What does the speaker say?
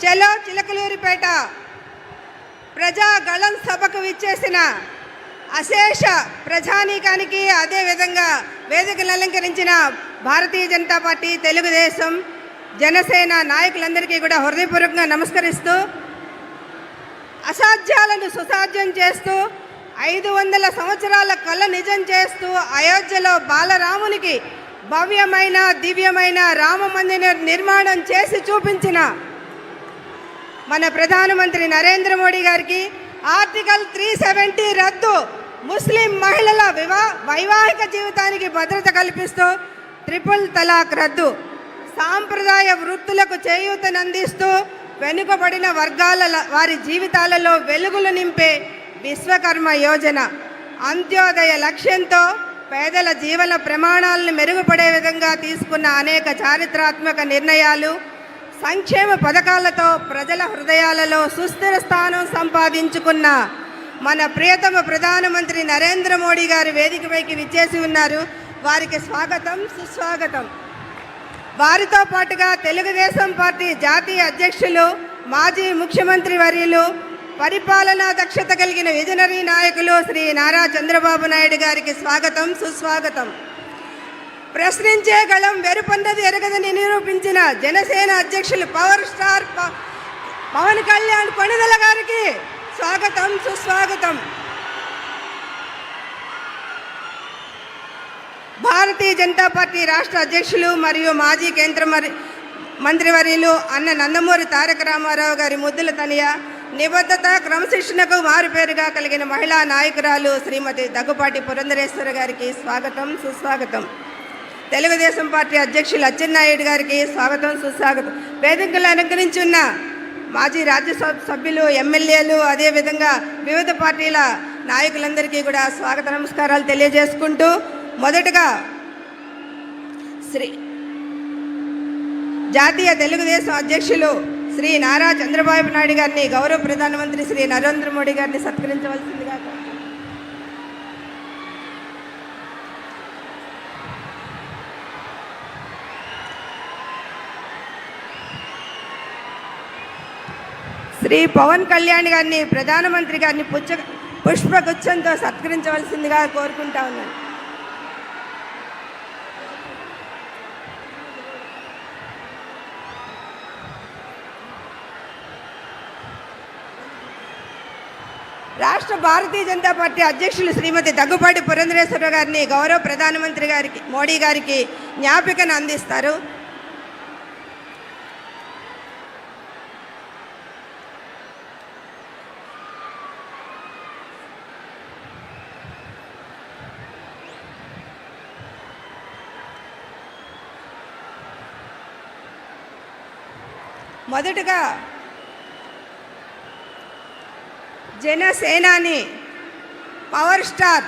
చలో చిలకలూరిపేట ప్రజా గళం సభకు విచ్చేసిన అశేష ప్రజానీకానికి అదేవిధంగా వేదికలు అలంకరించిన భారతీయ జనతా పార్టీ తెలుగుదేశం జనసేన నాయకులందరికీ కూడా హృదయపూర్వకంగా నమస్కరిస్తూ అసాధ్యాలను సుసాధ్యం చేస్తూ ఐదు వందల సంవత్సరాల కళ నిజం చేస్తూ అయోధ్యలో బాలరామునికి భవ్యమైన దివ్యమైన రామ మందిర నిర్మాణం చేసి చూపించిన మన ప్రధానమంత్రి నరేంద్ర మోడీ గారికి ఆర్టికల్ త్రీ సెవెంటీ రద్దు ముస్లిం మహిళల వివా వైవాహిక జీవితానికి భద్రత కల్పిస్తూ ట్రిపుల్ తలాక్ రద్దు. సాంప్రదాయ వృత్తులకు చేయూతనందిస్తూ వెనుకబడిన వర్గాల వారి జీవితాలలో వెలుగులు నింపే విశ్వకర్మ యోజన. అంత్యోదయ లక్ష్యంతో పేదల జీవన ప్రమాణాలను మెరుగుపడే విధంగా తీసుకున్న అనేక చారిత్రాత్మక నిర్ణయాలు సంక్షేమ పథకాలతో ప్రజల హృదయాలలో సుస్థిర స్థానం సంపాదించుకున్న మన ప్రియతమ ప్రధానమంత్రి నరేంద్ర మోడీ గారి వేదికపైకి విచ్చేసి ఉన్నారు. వారికి స్వాగతం సుస్వాగతం. వారితో పాటుగా తెలుగుదేశం పార్టీ జాతీయ అధ్యక్షులు మాజీ ముఖ్యమంత్రి వర్యులు పరిపాలనా దక్షత కలిగిన విజనరీ నాయకులు శ్రీ నారా చంద్రబాబు నాయుడు గారికి స్వాగతం సుస్వాగతం. ప్రశ్నించే గళం వెరుపన్నది నిరూపించిన జనసేన అధ్యక్షులు పవర్ స్టార్ ప- పవన్ కళ్యాణ్ కొణిదల గారికి స్వాగతం సుస్వాగతం. భారతీయ జనతా పార్టీ రాష్ట్ర అధ్యక్షులు మరియు మాజీ కేంద్ర మరి మంత్రివర్యులు అన్న నందమూరి తారక రామారావు గారి ముద్దుల తనియ నిబద్ధత క్రమశిక్షణకు మారుపేరుగా కలిగిన మహిళా నాయకురాలు శ్రీమతి దగ్గుపాటి పురంధరేశ్వర గారికి స్వాగతం సుస్వాగతం. తెలుగుదేశం పార్టీ అధ్యక్షులు అచ్చెన్నాయుడు గారికి స్వాగతం సుస్వాగతం. వేదికలు అలంకరించి ఉన్న మాజీ రాజ్యసభ సభ్యులు ఎమ్మెల్యేలు అదేవిధంగా వివిధ పార్టీల నాయకులందరికీ కూడా స్వాగత నమస్కారాలు తెలియజేసుకుంటూ మొదటగా శ్రీ జాతీయ తెలుగుదేశం అధ్యక్షులు శ్రీ నారా చంద్రబాబు నాయుడు గారిని గౌరవ ప్రధానమంత్రి శ్రీ నరేంద్ర మోడీ గారిని సత్కరించవలసిందిగా శ్రీ పవన్ కళ్యాణ్ గారిని ప్రధానమంత్రి గారిని పుచ్చ పుష్పగుచ్చంతో సత్కరించవలసిందిగా కోరుకుంటా ఉన్నాను. రాష్ట్ర భారతీయ జనతా పార్టీ అధ్యక్షులు శ్రీమతి దగ్గుపాటి పురంధరేశ్వర గారిని గౌరవ ప్రధానమంత్రి గారికి మోడీ గారికి జ్ఞాపికను అందిస్తారు. మొదటగా జనసేనాని పవర్ స్టార్